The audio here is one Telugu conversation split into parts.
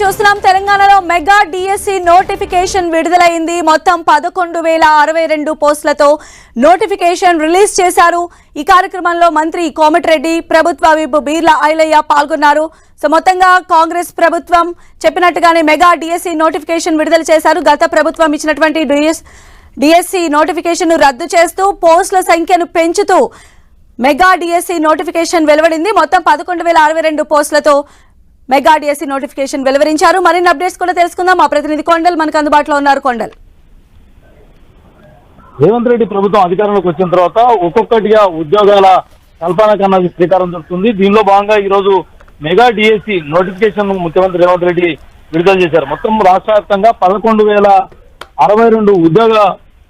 చూస్తున్నాం తెలంగాణలో మెగా డిఎస్సి నోటిఫికేషన్ విడుదలైంది. మొత్తం పదకొండు వేల అరవై రెండు పోస్టులతో నోటిఫికేషన్ రిలీజ్ చేశారు. ఈ కార్యక్రమంలో మంత్రి కోమటిరెడ్డి ప్రభుత్వ విప్ బీర్లా ఐలయ్య పాల్గొన్నారు. సో మొత్తంగా కాంగ్రెస్ ప్రభుత్వం చెప్పినట్టుగానే మెగా డిఎస్సి నోటిఫికేషన్ విడుదల చేశారు. గత ప్రభుత్వం ఇచ్చినటువంటి డిఎస్ డిఎస్సి నోటిఫికేషన్ రద్దు చేస్తూ పోస్టుల సంఖ్యను పెంచుతూ మెగా డిఎస్సి నోటిఫికేషన్ వెలువడింది. మొత్తం పదకొండు వేల అరవై రెండు పోస్టులతో మెగా డిఎస్సీ నోటిఫికేషన్ వెలువరించారు. మరిన్ని అప్డేట్స్ కూడా తెలుసుకుందాం. మా ప్రతినిధి కొండల్ మనకు అందుబాటులో ఉన్నారు. కొండల్. రేవంత్ రెడ్డి ప్రభుత్వం అధికారంలోకి వచ్చిన తర్వాత ఒక్కొక్కటిగా ఉద్యోగాల కల్పన కన్నా శ్రీకారం జరుగుతుంది దీనిలో భాగంగా ఈ రోజు మెగా డిఎస్సి నోటిఫికేషన్ ముఖ్యమంత్రి రేవంత్ రెడ్డి విడుదల చేశారు. మొత్తం రాష్ట్ర వ్యాప్తంగా పదకొండు వేల అరవై రెండు ఉద్యోగ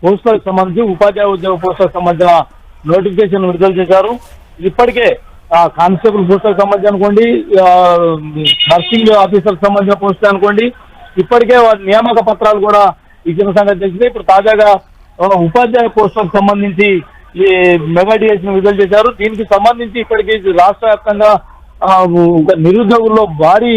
పోస్టులకు సంబంధించి ఉపాధ్యాయ ఉద్యోగ పోస్టులకు సంబంధించిన నోటిఫికేషన్ విడుదల చేశారు. ఇప్పటికే కానిస్టేబుల్ పోస్టులకు సంబంధించి అనుకోండి నర్సింగ్ ఆఫీసర్ సంబంధించిన పోస్టులు అనుకోండి ఇప్పటికే వారి నియామక పత్రాలు కూడా ఇచ్చిన సంగతి తెలిసిందే. ఇప్పుడు తాజాగా ఉపాధ్యాయ పోస్టులకు సంబంధించి ఈ మెగా డిఎస్ విడుదల చేశారు. దీనికి సంబంధించి ఇప్పటికీ రాష్ట్ర వ్యాప్తంగా నిరుద్యోగుల్లో భారీ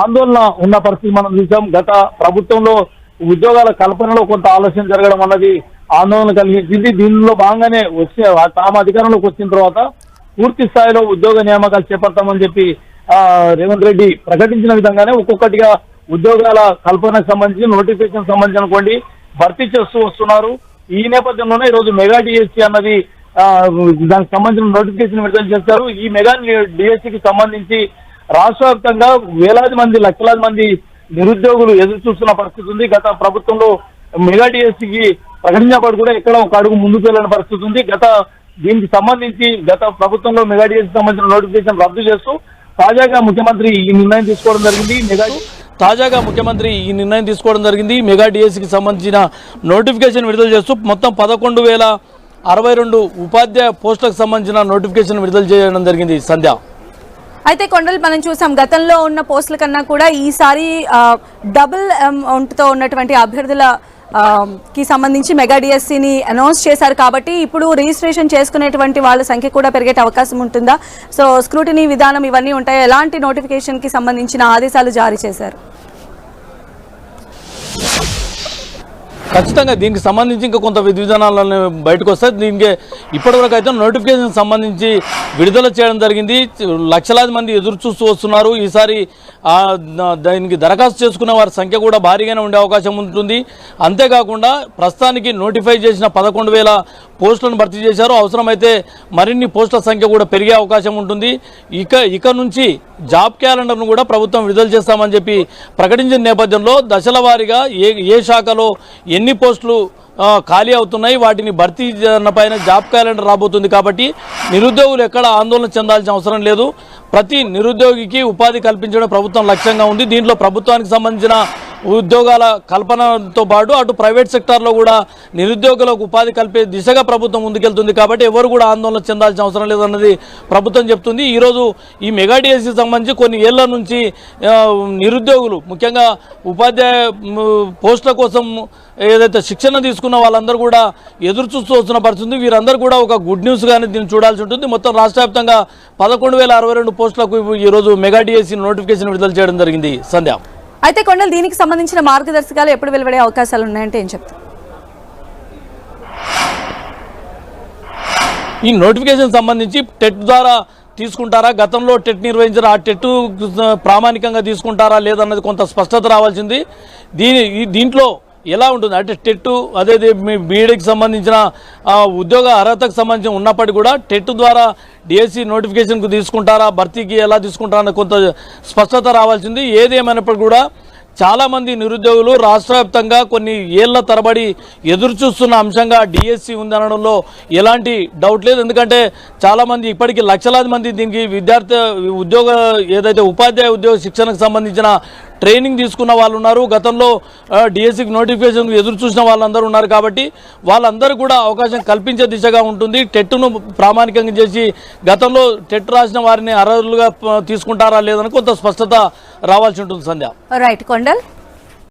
ఆందోళన ఉన్న పరిస్థితి మనం చూసాం. గత ప్రభుత్వంలో ఉద్యోగాల కల్పనలో కొంత ఆలస్యం జరగడం అన్నది ఆందోళన కలిగించింది. దీనిలో భాగంగానే వచ్చే తాము అధికారంలోకి వచ్చిన తర్వాత పూర్తి స్థాయిలో ఉద్యోగ నియామకాలు చేపడతామని చెప్పి రేవంత్ రెడ్డి ప్రకటించిన విధంగానే ఒక్కొక్కటిగా ఉద్యోగాల కల్పనకు సంబంధించి నోటిఫికేషన్ సంబంధించి అనుకోండి భర్తీ చేస్తూ వస్తున్నారు. ఈ నేపథ్యంలోనే ఈరోజు మెగా డిఎస్సీ అన్నది ఆ, దానికి సంబంధించిన నోటిఫికేషన్ విడుదల చేస్తారు. ఈ మెగా డిఎస్సీకి సంబంధించి రాష్ట్ర వ్యాప్తంగా వేలాది మంది లక్షలాది మంది నిరుద్యోగులు ఎదురు చూస్తున్న పరిస్థితి ఉంది. గత ప్రభుత్వంలో మెగా డిఎస్సీకి ప్రకటించినప్పుడు కూడా ఎక్కడ ఒక అడుగు ముందుకు వెళ్ళిన పరిస్థితి ఉంది. గత దీనికి సంబంధించి గత ప్రభుత్వంలో మెగా డిఎస్సి సంబంధించిన నోటిఫికేషన్ రద్దు చేస్తూ తాజాగా ముఖ్యమంత్రి ఈ నిర్ణయం తీసుకోవడం జరిగింది. మెగా తాజాగా ముఖ్యమంత్రి ఈ నిర్ణయం తీసుకోవడం జరిగింది. మెగా డిఎస్సికి సంబంధించిన నోటిఫికేషన్ విడుదల చేస్తూ మొత్తం పదకొండు వేల అరవై రెండు ఉపాధ్యాయ పోస్టులకు సంబంధించిన నోటిఫికేషన్ విడుదల చేయడం జరిగింది. సంధ్య. అయితే కొండల్ మనం చూసాం గతంలో ఉన్న పోస్టుల కన్నా కూడా ఈసారి డబుల్ అమౌంట్తో ఉన్నటువంటి అభ్యర్థుల కి సంబంధించి మెగా డిఎస్సిని అనౌన్స్ చేశారు కాబట్టి ఇప్పుడు రిజిస్ట్రేషన్ చేసుకునేటువంటి వాళ్ళ సంఖ్య కూడా పెరిగే అవకాశం ఉంటుందా? సో స్క్రూటినీ విధానం ఇవన్నీ ఉంటాయి? ఎలాంటి నోటిఫికేషన్కి సంబంధించిన ఆదేశాలు జారీ చేశారు? ఖచ్చితంగా దీనికి సంబంధించి ఇంకా కొంత విధి విధానాలను బయటకు వస్తాయి. దీనికి ఇప్పటివరకు అయితే నోటిఫికేషన్ సంబంధించి విడుదల చేయడం జరిగింది. లక్షలాది మంది ఎదురు చూస్తూ వస్తున్నారు. ఈసారి దీనికి దరఖాస్తు చేసుకున్న వారి సంఖ్య కూడా భారీగానే ఉండే అవకాశం ఉంటుంది. అంతేకాకుండా ప్రస్తుతానికి నోటిఫై చేసిన పదకొండు వేల పోస్టులను భర్తీ చేశారు. అవసరమైతే మరిన్ని పోస్టుల సంఖ్య కూడా పెరిగే అవకాశం ఉంటుంది. ఇక ఇక నుంచి జాబ్ క్యాలెండర్ను కూడా ప్రభుత్వం విడుదల చేస్తామని చెప్పి ప్రకటించిన నేపథ్యంలో దశల ఏ ఏ శాఖలో ఎన్ని పోస్టులు ఖాళీ అవుతున్నాయి వాటిని భర్తీ పైన జాబ్ క్యాలెండర్ రాబోతుంది కాబట్టి నిరుద్యోగులు ఎక్కడ ఆందోళన చెందాల్సిన అవసరం లేదు. ప్రతి నిరుద్యోగికి ఉపాధి కల్పించడం ప్రభుత్వం లక్ష్యంగా ఉంది. దీంట్లో ప్రభుత్వానికి సంబంధించిన ఉద్యోగాల కల్పనతో పాటు అటు ప్రైవేట్ సెక్టార్లో కూడా నిరుద్యోగులకు ఉపాధి కల్పే దిశగా ప్రభుత్వం ముందుకెళ్తుంది కాబట్టి ఎవరు కూడా ఆందోళన చెందాల్సిన అవసరం లేదన్నది ప్రభుత్వం చెప్తుంది. ఈరోజు ఈ మెగా సంబంధించి కొన్ని ఏళ్ళ నుంచి నిరుద్యోగులు ముఖ్యంగా ఉపాధ్యాయ పోస్టుల కోసం ఏదైతే శిక్షణ తీసుకున్న వాళ్ళందరూ కూడా ఎదురు చూస్తూ వస్తున్న పరిస్థితి వీరందరూ కూడా ఒక గుడ్ న్యూస్ కానీ దీన్ని చూడాల్సి ఉంటుంది. మొత్తం రాష్ట్ర వ్యాప్తంగా పదకొండు వేల అరవై రెండు పోస్టులకు ఈరోజు మెగా డిఎస్సి నోటిఫికేషన్ విడుదల చేయడం జరిగింది. సంధ్య. అయితే కొండలు దీనికి సంబంధించిన మార్గదర్శకాలు ఎప్పుడు వెలువడే అవకాశాలు ఉన్నాయంటే ఏం చెప్తారు? ఈ నోటిఫికేషన్ సంబంధించి టెట్ ద్వారా తీసుకుంటారా? గతంలో టెట్ నిర్వహించిన ఆ టెట్ ప్రామాణికంగా తీసుకుంటారా? లేదన్నది కొంత స్పష్టత రావాల్సింది. దీని ఈ దీంట్లో ఎలా ఉంటుంది? అంటే టెట్టు అదే మీ బీఈడికి సంబంధించిన ఉద్యోగ అర్హతకు సంబంధించి ఉన్నప్పటికీ కూడా టెట్ ద్వారా డిఎస్సి నోటిఫికేషన్కు తీసుకుంటారా? భర్తీకి ఎలా తీసుకుంటారా? అన్న కొంత స్పష్టత రావాల్సింది. ఏది కూడా చాలామంది నిరుద్యోగులు రాష్ట్ర వ్యాప్తంగా కొన్ని ఏళ్ళ తరబడి ఎదురు చూస్తున్న అంశంగా డిఎస్సి ఉందనడంలో ఎలాంటి డౌట్ లేదు. ఎందుకంటే చాలామంది ఇప్పటికీ లక్షలాది మంది దీనికి విద్యార్థి ఉద్యోగ ఏదైతే ఉపాధ్యాయ ఉద్యోగ శిక్షణకు సంబంధించిన ట్రైనింగ్ తీసుకున్న వాళ్ళు ఉన్నారు. గతంలో డిఎస్సికి నోటిఫికేషన్ ఎదురు చూసిన వాళ్ళందరూ ఉన్నారు కాబట్టి వాళ్ళందరూ కూడా అవకాశం కల్పించే దిశగా ఉంటుంది. టెట్ను ప్రామాణికంగా చేసి గతంలో టెట్ రాసిన వారిని అర్హులుగా తీసుకుంటారా లేదని కొంత స్పష్టత రావాల్సి ఉంటుంది సంధ్య. రైట్ కొండల్.